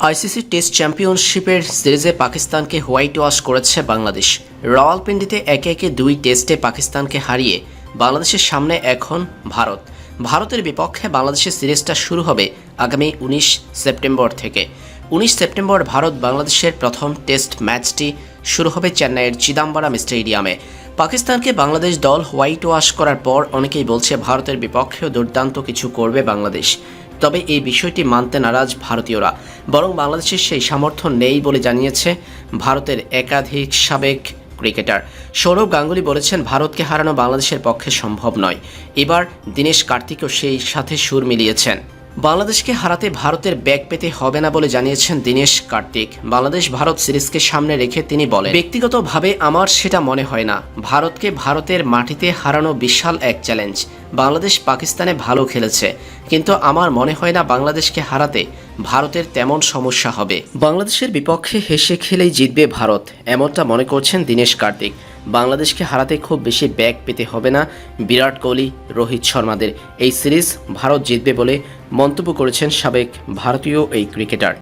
ICC test চ্যাম্পিয়নশিপের সিরিজে পাকিস্তানকে হোয়াইট ওয়াশ করেছে বাংলাদেশ। রাওয়ালপিন্ডিতে একে একে দুই টেস্টে পাকিস্তানকে হারিয়ে বাংলাদেশের সামনে এখন ভারত। ভারতের বিপক্ষে বাংলাদেশের সিরিজটা শুরু হবে আগামী উনিশ সেপ্টেম্বর থেকে। উনিশ সেপ্টেম্বর ভারত বাংলাদেশের প্রথম টেস্ট ম্যাচটি শুরু হবে চেন্নাইয়ের চিদাম্বরম স্টেডিয়ামে। পাকিস্তানকে বাংলাদেশ দল হোয়াইট ওয়াশ করার পর অনেকেই বলছে ভারতের বিপক্ষেও দুর্দান্ত কিছু করবে বাংলাদেশ। তবে এই বিষয়টি মানতে নারাজ ভারতীয়রা। বরং বাংলাদেশের সেই সামর্থ্য নেই বলে জানিয়েছে ভারতের একাধিক সাবেক ক্রিকেটার। সৌরভ গাঙ্গুলি বলেছেন, ভারতকে হারানো বাংলাদেশের পক্ষে সম্ভব নয়। এবার দীনেশ কার্তিকও সেই সাথে সুর মিলিয়েছেন। বাংলাদেশকে হারাতে ভারতের ব্যাগ পেতে হবে না বলে জানিয়েছেন দীনেশ কার্তিক। বাংলাদেশ ভারত সিরিজকে সামনে রেখে তিনি বলেন, ব্যক্তিগতভাবে আমার সেটা মনে হয় না। ভারতকে ভারতের মাটিতে হারানো বিশাল এক চ্যালেঞ্জ। বাংলাদেশ পাকিস্তানে ভালো খেলেছে। কিন্তু আমার মনে হয় না বাংলাদেশকে হারাতে ভারতের তেমন সমস্যা হবে। বাংলাদেশের বিপক্ষে হেসে খেলেই জিতবে ভারত, এমনটা মনে করছেন দীনেশ কার্তিক। বাংলাদেশকে হারাতে খুব বেশি ব্যাগ পেতে হবে না বিরাট কোহলি, রোহিত শর্মাদের। এই সিরিজ ভারত জিতবে বলে মন্তব্য করেছেন সাবেক ভারতীয় এই ক্রিকেটার।